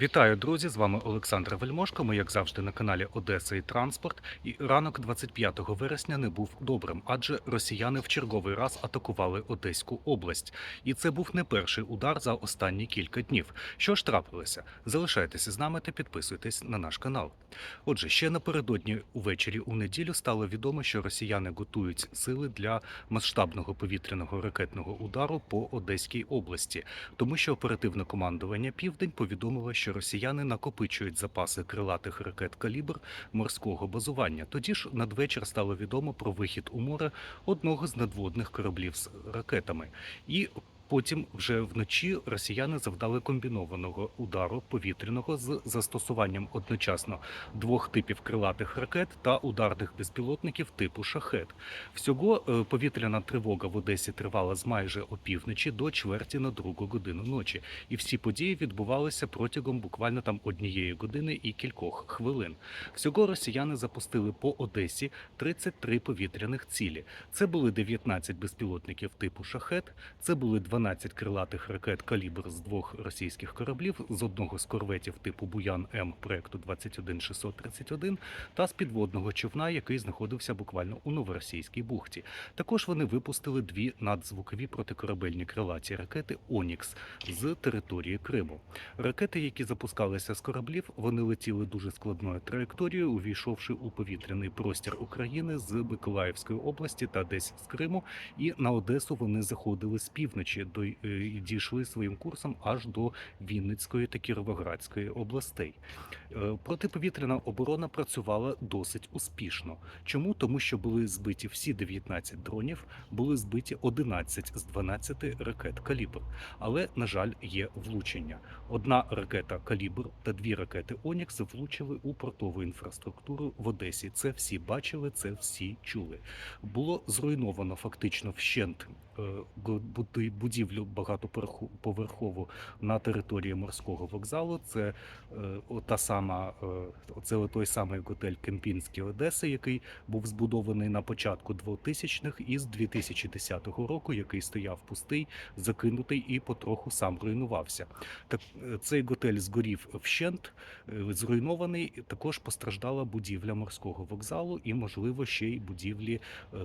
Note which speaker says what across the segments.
Speaker 1: Вітаю, друзі! З вами Олександр Вельмошко. Ми, як завжди, на каналі Одеса і Транспорт. І ранок 25 вересня не був добрим, адже росіяни в черговий раз атакували Одеську область. І це був не перший удар за останні кілька днів. Що ж трапилося? Залишайтеся з нами та підписуйтесь на наш канал. Отже, ще напередодні увечері у неділю стало відомо, що росіяни готують сили для масштабного повітряного ракетного удару по Одеській області, тому що оперативне командування Південь повідомило, що росіяни накопичують запаси крилатих ракет калібр морського базування. Тоді ж надвечір стало відомо про вихід у море одного з надводних кораблів з ракетами. І Потім вже вночі росіяни завдали комбінованого удару повітряного з застосуванням одночасно двох типів крилатих ракет та ударних безпілотників типу шахет. Всього е, повітряна тривога в Одесі тривала з майже опівночі до чверті на другу годину ночі, і всі події відбувалися протягом буквально там однієї години і кількох хвилин. Всього росіяни запустили по Одесі 33 повітряних цілі. Це були 19 безпілотників типу шахет, це були 12 крилатих ракет калібр з двох російських кораблів, з одного з корветів типу Буян М проекту 21631 та з підводного човна, який знаходився буквально у новоросійській бухті. Також вони випустили дві надзвукові протикорабельні крилаті ракети Онікс з території Криму. Ракети, які запускалися з кораблів, вони летіли дуже складною траєкторією, увійшовши у повітряний простір України з Миколаївської області та десь з Криму. І на Одесу вони заходили з півночі до е, дійшли своїм курсом аж до Вінницької та Кіровоградської областей. Е, Протиповітряна оборона працювала досить успішно. Чому? Тому що були збиті всі 19 дронів, були збиті 11 з 12 ракет калібр. Але, на жаль, є влучення. Одна ракета калібр та дві ракети Онікс влучили у портову інфраструктуру в Одесі. Це всі бачили, це всі чули. Було зруйновано фактично вщент е, буди- будівлю багатоповерхову на території морського вокзалу. Це е, та сама, е, це той самий готель Кемпінський Одеси, який був збудований на початку 2000-х і з 2010 року, який стояв пустий, закинутий і потроху сам руйнувався. Так е, цей готель згорів вщент, зруйнований. Також постраждала будівля морського вокзалу і, можливо, ще й будівлі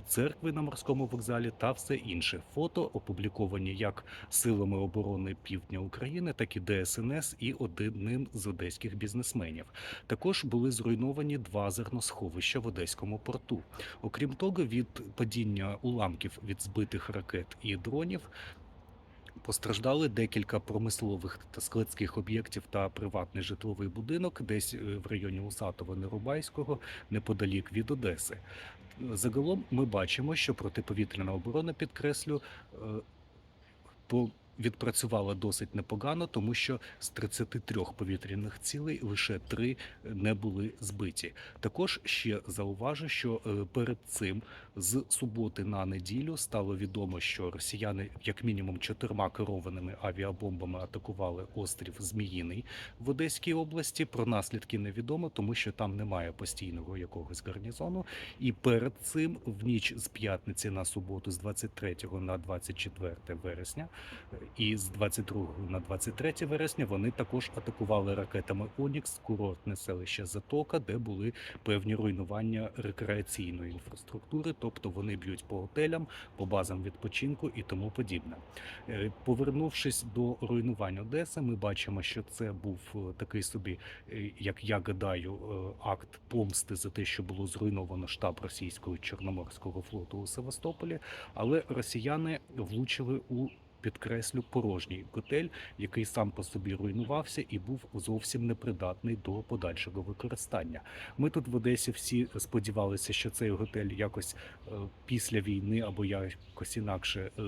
Speaker 1: церкви на морському вокзалі та все інше. Фото опубліковані як силами оборони Півдня України, так і ДСНС і одним з одеських бізнесменів. Також були зруйновані два зерносховища в Одеському порту. Окрім того, від падіння уламків від збитих ракет і дронів. Постраждали декілька промислових та складських об'єктів та приватний житловий будинок, десь е, в районі Усатова Нерубайського, неподалік від Одеси. Загалом ми бачимо, що протиповітряна оборона, підкреслю, е, по відпрацювала досить непогано, тому що з 33 повітряних цілей лише три не були збиті. Також ще зауважу, що е, перед цим з суботи на неділю стало відомо, що росіяни як мінімум чотирма керованими авіабомбами атакували острів Зміїний в Одеській області. Про наслідки невідомо, тому що там немає постійного якогось гарнізону. І перед цим в ніч з п'ятниці на суботу, з 23 на 24 вересня, е, і з 22 на 23 вересня вони також атакували ракетами Онікс курортне селище Затока, де були певні руйнування рекреаційної інфраструктури, тобто вони б'ють по готелям, по базам відпочинку і тому подібне. Е, Повернувшись до руйнувань Одеси, ми бачимо, що це був е, такий собі, е, як я гадаю, акт помсти за те, що було зруйновано штаб російського чорноморського флоту у Севастополі, але росіяни влучили у. Підкреслю порожній готель, який сам по собі руйнувався і був зовсім непридатний до подальшого використання. Ми тут в Одесі всі сподівалися, що цей готель якось е, після війни або якось інакше е,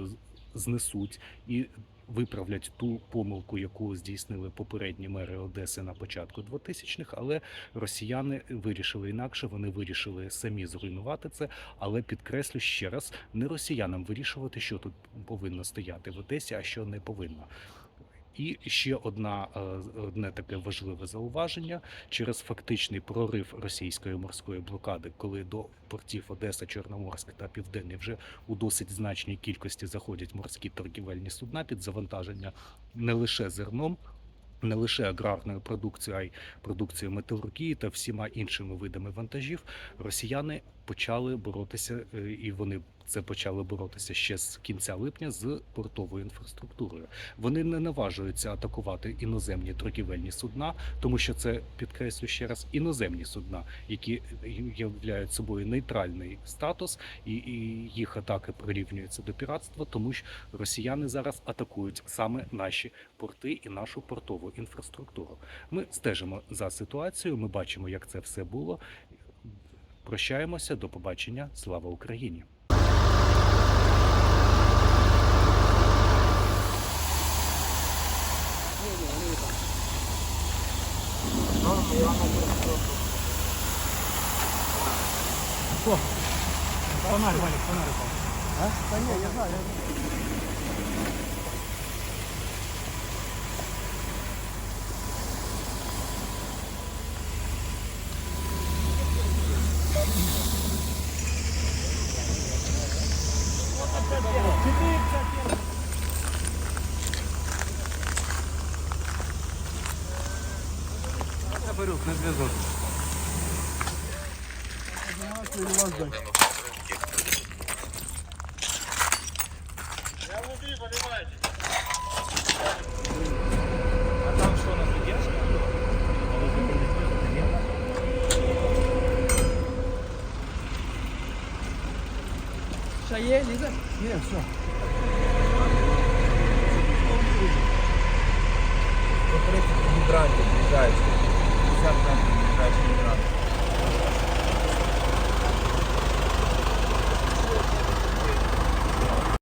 Speaker 1: знесуть і виправлять ту помилку, яку здійснили попередні мери Одеси на початку 2000-х, але росіяни вирішили інакше. Вони вирішили самі зруйнувати це. Але підкреслю ще раз, не росіянам вирішувати, що тут повинно стояти в Одесі, а що не повинно. І ще одна е, одне таке важливе зауваження через фактичний прорив російської морської блокади, коли до портів Одеса, Чорноморськ та Південний вже у досить значній кількості заходять морські торгівельні судна під завантаження не лише зерном. не лише аграрною продукцією, а й продукцією металургії та всіма іншими видами вантажів, росіяни почали боротися, е, і вони це почали боротися ще з кінця липня з портовою інфраструктурою. Вони не наважуються атакувати іноземні торгівельні судна, тому що це підкреслю ще раз іноземні судна, які являють собою нейтральний статус, і, їх атаки прирівнюються до піратства, тому що росіяни зараз атакують саме наші порти і нашу портову інфраструктуру. Ми стежимо за ситуацією. Ми бачимо, як це все було. Прощаємося. До побачення. Слава Україні!
Speaker 2: Фонарь, Валик, фонарь упал. А? Да не, я знаю, я знаю.
Speaker 3: Капарюк, на зв'язок.
Speaker 2: Я в уби, понимаете?
Speaker 3: А там что, у нас задержка?
Speaker 2: Сейчас есть, Нет, все.